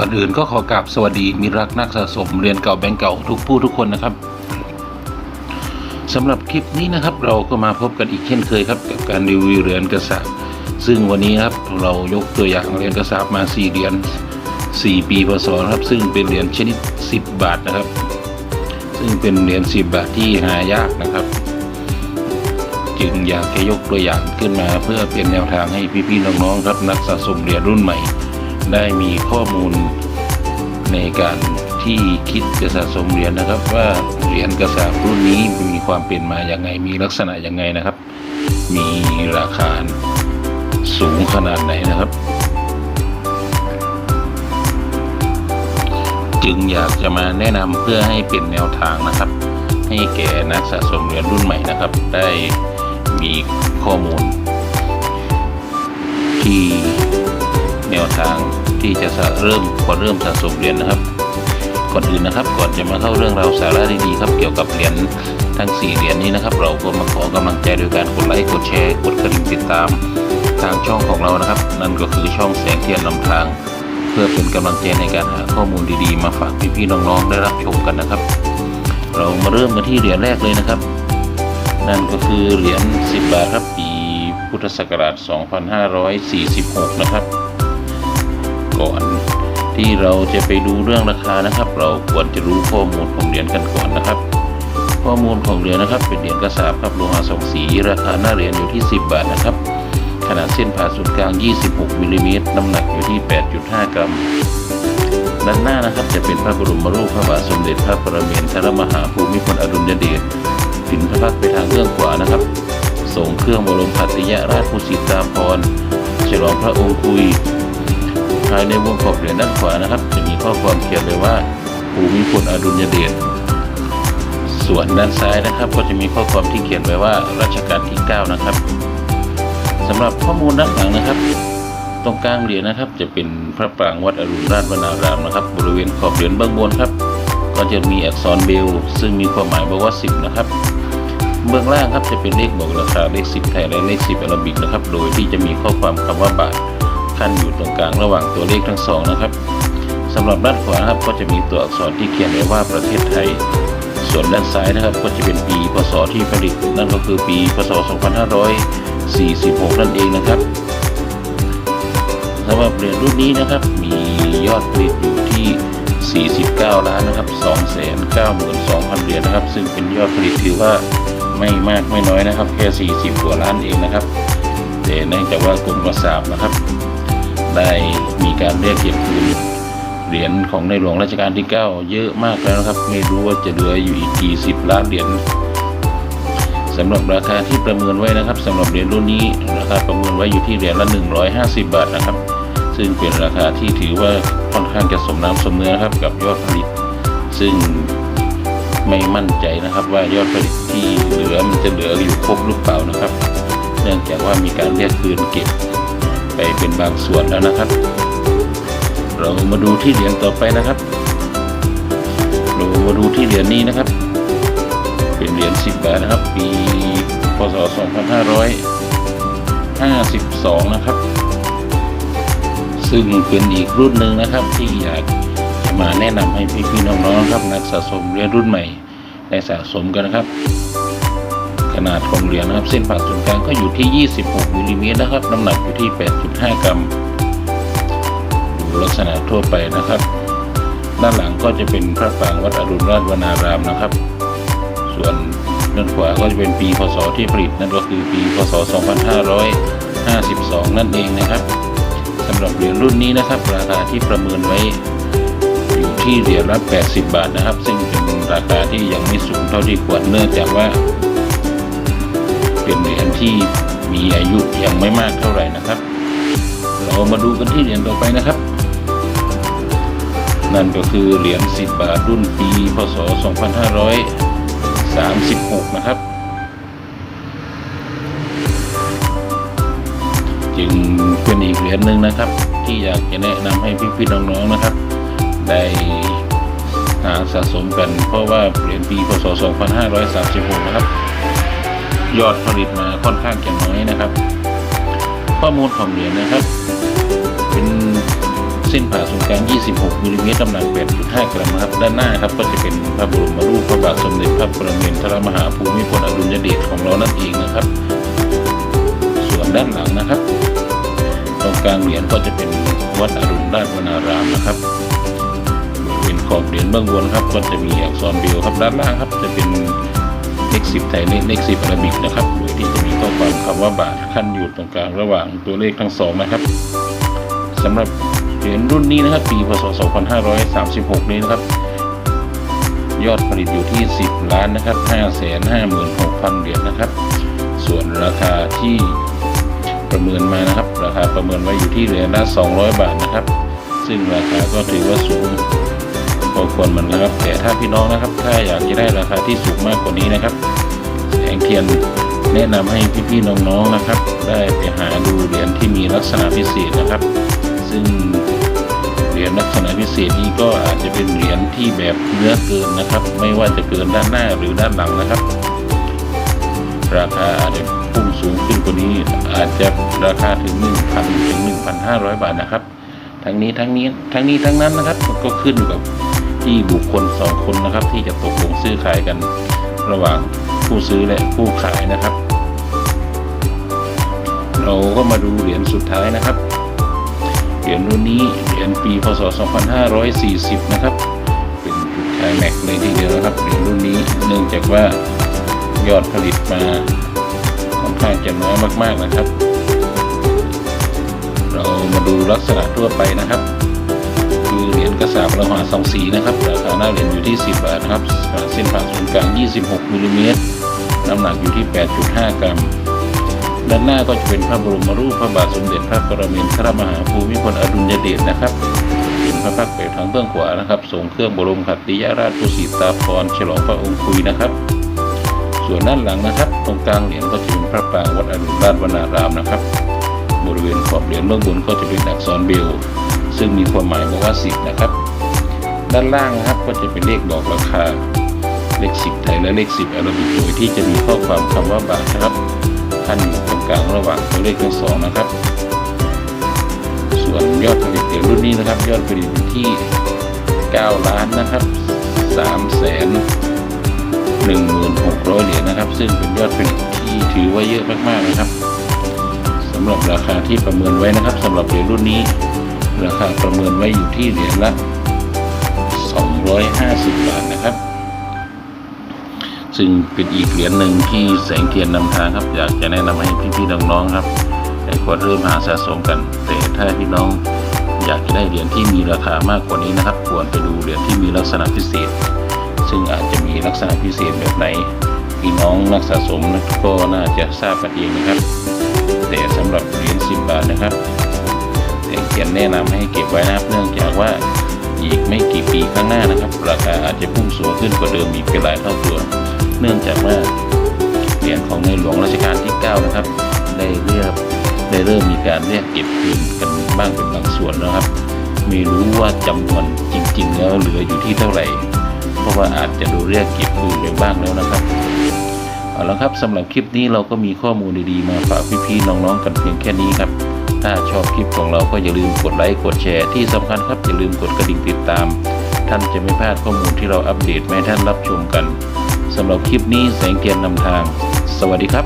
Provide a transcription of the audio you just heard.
ก่อนอื่นก็ขอกราบสวัสดีมิรักนักสะสมเรียนเก่าแบงก์เก่าทุกผู้ทุกคนนะครับสำหรับคลิปนี้นะครับเราก็มาพบกันอีกเช่นเคยครับกับการรีวิวเหรียญกระสาบซึ่งวันนี้ครับเรายกตัวอย่างเหรียญกระสาบมา4เหรียญ4 ปีพศครับ ซึ่งเป็นเหรียญชนิด 10 บาทนะครับ ซึ่งเป็นเหรียญ10 บาทที่หายากนะครับ จึงอยากจะยกตัวอย่างขึ้นมาเพื่อเป็นแนวทางให้พี่ๆน้องๆครับนักสะสมเหรียญรุ่นใหม่ ได้มีข้อมูลในการที่คิดจะสะสมเหรียญนะครับ ว่าเหรียญกระสาบรุ่นนี้มีความเป็นมาอย่างไง มีลักษณะอย่างไงนะครับ มีราคาสูงขนาดไหนนะครับ จึงอยากจะมาแนะนำเพื่อให้เป็นแนวทางนะครับ ให้แก่นักสะสมเหรียญรุ่นใหม่นะครับ ได้มีข้อมูลที่แนวทาง ที่จะะเริ่มก่อนเริ่มสะสมเหรียญนะครับ ก่อนอื่นนะครับ ก่อนจะมาเข้าเรื่องราวสาระดีๆครับเกี่ยวกับเหรียญทั้ง 4 เหรียญนี้นะครับ เราก็มาขอกำลังใจโดยการกดไลค์กดแชร์กดกระดิ่งติดตามทางช่องของเรานะครับ นั่นก็คือช่องแสงเทียนนำทาง เพื่อเป็นกำลังใจในการหาข้อมูลดีๆ มาฝากพี่ๆน้องๆได้รับชมกันนะครับ เรามาเริ่มกันที่เหรียญแรกเลยนะครับ นั่นก็คือเหรียญ10 บาทครับปีพุทธศักราช 2546 นะครับ ก่อน ที่เราจะไปดูเรื่องราคานะครับ เราควรจะรู้ข้อมูลของเหรียญกันก่อนนะครับ ข้อมูลของเหรียญนะครับ เป็นเหรียญกระสาบครับโลหะสองสี ราคาหน้าเหรียญอยู่ที่ 10 บาทนะครับ ขนาดเส้นผ่าศูนย์กลาง 26มิลลิเมตรน้ำหนักอยู่ที่ 8.5 กรัมด้านหน้านะครับจะเป็นพระบรมรูปพระบาทสมเด็จพระประเมนทรมหาภูมิพลอดุลยเดชฝินพระพักตร์ไปทางเบื้องขวานะครับส่งเครื่องบรมพัตยราชภูสิตาภรฉลองพระองค์คุย ภายในวงกบเหรียญด้านขวานะครับ จะมีข้อความเขียนเลยว่าภูมิพลอดุลยเดชส่วนด้านซ้ายนะครับ ก็จะมีข้อความที่เขียนไว้ว่ารัชกาลที่ 9 นะครับสำหรับข้อมูลด้านหลังนะครับ ตรงกลางเหรียญนะครับ จะเป็นพระปรางวัดอรุณราชวนารามนะครับ บริเวณขอบเหรียญเบื้องบนครับ ก็จะมีอักษรเบล ซึ่งมีความหมายบอกว่า 10 นะครับเบื้องล่างครับจะเป็นเลขบอกราคาเลข 10 ไทยและเลข 10อาราบิกนะครับ โดยที่จะมีข้อความคำว่าบาท ขั้นอยู่ตรงกลางระหว่างตัวเลขทั้งสองนะครับสำหรับด้านขวานะครับก็จะมีตัวอักษรที่เขียนไว้ว่าประเทศไทย ส่วนด้านซ้ายนะครับก็จะเป็นปีพศที่ผลิตนั่นก็คือปีพศ 2546 นั่นเองนะครับสำหรับเหรียญรุ่นนี้นะครับมียอดผลิตอยู่ที่ 49 ล้านนะครับ 292,000 เหรียญนะครับ ซึ่งเป็นยอดผลิตถือว่าไม่มากไม่น้อยนะครับ แค่ 40 กว่าล้านเองนะครับแต่เนื่องจากว่ากรมกระสาบนะครับ ได้มีการเรียกเก็บคืนเหรียญของในหลวงรัชกาลที่ 9 เยอะมากแล้วนะครับ ไม่รู้ว่าจะเหลืออยู่อีกกี่สิบล้านเหรียญสำหรับราคาที่ประเมินไว้นะครับสำหรับเหรียญรุ่นนี้ราคาประเมินไว้อยู่ที่เหรียญละ 150 บาทนะครับ ซึ่งเป็นราคาที่ถือว่าค่อนข้างจะสมน้ำสมเนื้อครับกับยอดผลิต ซึ่งไม่มั่นใจนะครับว่ายอดผลิตที่เหลือมันจะเหลืออยู่ครบหรือเปล่านะครับ เนื่องจากว่ามีการเรียกคืนเก็บ ไปเป็นบางส่วนแล้วนะครับ เรามาดูที่เหรียญต่อไปนะครับ เรามาดูที่เหรียญนี้นะครับ เป็นเหรียญ10บาทนะครับ ปีพศ 2552 นะครับ ซึ่งเป็นอีกรุ่นหนึ่งนะครับที่อยากมาแนะนำให้พี่ๆน้องๆครับ นักสะสมเหรียญรุ่นใหม่ได้สะสมกันนะครับ ขนาดของเหรียญนะครับ เส้นผ่าศูนย์กลางก็อยู่ที่ 26มิลลิเมตรนะครับ น้ำหนักอยู่ที่ 8.5 กรัมดูลักษณะทั่วไปนะครับ ด้านหลังก็จะเป็นพระปรางวัดอรุณราชวนารามนะครับ ส่วนด้านขวาก็จะเป็นปีพศที่ผลิตนั่นก็คือปีพศ 2552 นั่นเองนะครับสำหรับเหรียญรุ่นนี้นะครับราคาที่ประเมินไว้อยู่ที่เหรียญละ 80 บาทนะครับ ซึ่งเป็นราคาที่ยังไม่สูงเท่าที่ควรเนื่องจากว่า เป็นเหรียญที่มีอายุยังไม่มากเท่าไหร่นะครับ เรามาดูกันที่เหรียญต่อไปนะครับ นั่นก็คือเหรียญ10 บาทรุ่นปี พศ 2536 นะครับ จึงเป็นอีกเหรียญหนึ่งนะครับ ที่อยากจะแนะนำให้พี่ๆน้องๆนะครับ ได้หาสะสมกันเพราะว่าเหรียญปี พศ 2536 นะครับ ยอดผลิตมาค่อนข้างจะน้อยนะครับ ข้อมูลของเหรียญนะครับ เป็นเส้นผ่าศูนย์กลาง 26มิลลิเมตรน้ำหนัก 8.5 กรัมครับ ด้านหน้าครับก็จะเป็นพระบรมรูปพระบาทสมเด็จพระปรมินทรมหาภูมิพลอดุลยเดชของเรานั่นเองนะครับ ส่วนด้านหลังนะครับ ตรงกลางเหรียญก็จะเป็นวัดอรุณราชวนารามนะครับบริเวณขอบเหรียญเบื้องบนครับ ก็จะมีอักษรเบลครับด้านล่างครับจะเป็น เลขสิบไทยเลขเลขสิบอาราบิกนะครับโดยที่จะมีข้อความคำว่าบาทขั้นอยู่ตรงกลางระหว่างตัวเลขทั้งสองนะครับสำหรับเหรียญรุ่นนี้นะครับ ปีพศ 2536 นี้นะครับ ยอดผลิตอยู่ที่ 10 ล้านนะครับ 556,000 เหรียญนะครับ ส่วนราคาที่ประเมินมานะครับ ราคาประเมินไว้อยู่ที่เหรียญละ 200 บาทนะครับ ซึ่งราคาก็ถือว่าสูง พอควรมันนะครับ แต่ถ้าพี่น้องนะครับ ถ้าอยากจะได้ราคาที่สูงมากกว่านี้นะครับ แสงเทียนแนะนำให้พี่ๆน้องๆนะครับ ได้ไปหาดูเหรียญที่มีลักษณะพิเศษนะครับ ซึ่งเหรียญลักษณะพิเศษนี้ก็อาจจะเป็นเหรียญที่แบบเนื้อเกินนะครับ ไม่ว่าจะเกินด้านหน้าหรือด้านหลังนะครับ ราคาอาจจะพุ่งสูงขึ้นกว่านี้อาจจะราคาถึง 1,000ถึง1,500 บาทนะครับ ทั้งนี้ทั้งนี้ทั้งนี้ทั้งนั้นนะครับก็ขึ้นอยู่กับ ที่บุคคลสองคนนะครับ ที่จะตกลงซื้อขายกันระหว่างผู้ซื้อและผู้ขายนะครับ เราก็มาดูเหรียญสุดท้ายนะครับ เหรียญรุ่นนี้เหรียญปีพศ 2540 นะครับ เป็นจุดขายแม็กเลยทีเดียวนะครับเหรียญรุ่นนี้เนื่องจากว่ายอดผลิตมาค่อนข้างจะน้อยมาก ๆนะครับ เรามาดูลักษณะทั่วไปนะครับ คือเหรียญกระสาบระหาสองสีนะครับราคาหน้าเหรียญอยู่ที่ 10 บาทครับเส้นผ่าศูนย์กลาง 26มิลลิเมตรน้ำหนักอยู่ที่ 8.5 กรัม ด้านหน้าก็จะเป็นพระบรมรูปพระบาทสมเด็จพระปรมินทรมหาภูมิพลอดุลยเดชนะครับเป็นพระพักตร์เปรตทางเบื้องขวานะครับทรงเครื่องบรมขัตติยราชปุสีตาภรฉลองพระองค์คุยนะครับ ส่วนด้านหลังนะครับ ตรงกลางเหรียญก็จะเป็นพระปรางวัดอรุณราชวนารามนะครับ บริเวณขอบเหรียญเบื้องบนก็จะเป็นอักษรเบล ซึ่งมีความหมายว่าสิบนะครับ ด้านล่างนะครับก็จะเป็นเลขบอกราคาเลขสิบไทยและเลขสิบอาราบิกโดยที่จะมีข้อความคำว่าบาทนะครับขั้นอยู่ตรงกลางระหว่างตัวเลขทั้งสองนะครับ ส่วนยอดผลิตเหรียญรุ่นนี้นะครับ ยอดผลิตอยู่ที่ 9 ล้านนะครับ3แสน1,600 เหรียญนะครับ ซึ่งเป็นยอดผลิตที่ถือว่าเยอะมากๆนะครับสำหรับราคาที่ประเมินไว้นะครับสำหรับเหรียญรุ่นนี้ ราคาประเมินไว้อยู่ที่เหรียญละ 250 บาทนะครับ ซึ่งเป็นอีกเหรียญหนึ่งที่แสงเทียนนำทางครับ อยากจะแนะนำให้พี่ๆน้องๆครับได้ควรเริ่มหาสะสมกัน แต่ถ้าพี่น้องอยากจะได้เหรียญที่มีราคามากกว่านี้นะครับ ควรไปดูเหรียญที่มีลักษณะพิเศษ ซึ่งอาจจะมีลักษณะพิเศษแบบไหนพี่น้องนักสะสมก็น่าจะทราบกันเองนะครับ แต่สำหรับเหรียญ10 บาทนะครับ แสงเทียนแนะนำให้เก็บไว้นะครับ เนื่องจากว่าอีกไม่กี่ปีข้างหน้านะครับ ราคาอาจจะพุ่งสูงขึ้นกว่าเดิมอีกเป็นหลายเท่าตัว เนื่องจากว่าเหรียญของในหลวงรัชกาลที่ 9 นะครับ ได้เรียกได้เริ่มมีการเรียกเก็บคืนกันบ้างเป็นบางส่วนนะครับไม่รู้ว่าจำนวนจริง ๆ แล้วเหลืออยู่ที่เท่าไหร่ เพราะว่าอาจจะดูเรียกเก็บคืนไปบ้างแล้วนะครับเอาละครับสำหรับคลิปนี้เราก็มีข้อมูลดีๆมาฝากพี่ๆน้องๆกันเพียงแค่นี้ครับ ถ้าชอบคลิปของเราก็อย่าลืมกดไลค์กดแชร์ที่สำคัญครับอย่าลืมกดกระดิ่งติดตาม ท่านจะไม่พลาดข้อมูลที่เราอัปเดตมาให้ท่านรับชมกันสำหรับคลิปนี้แสงเทียนนำทาง สวัสดีครับ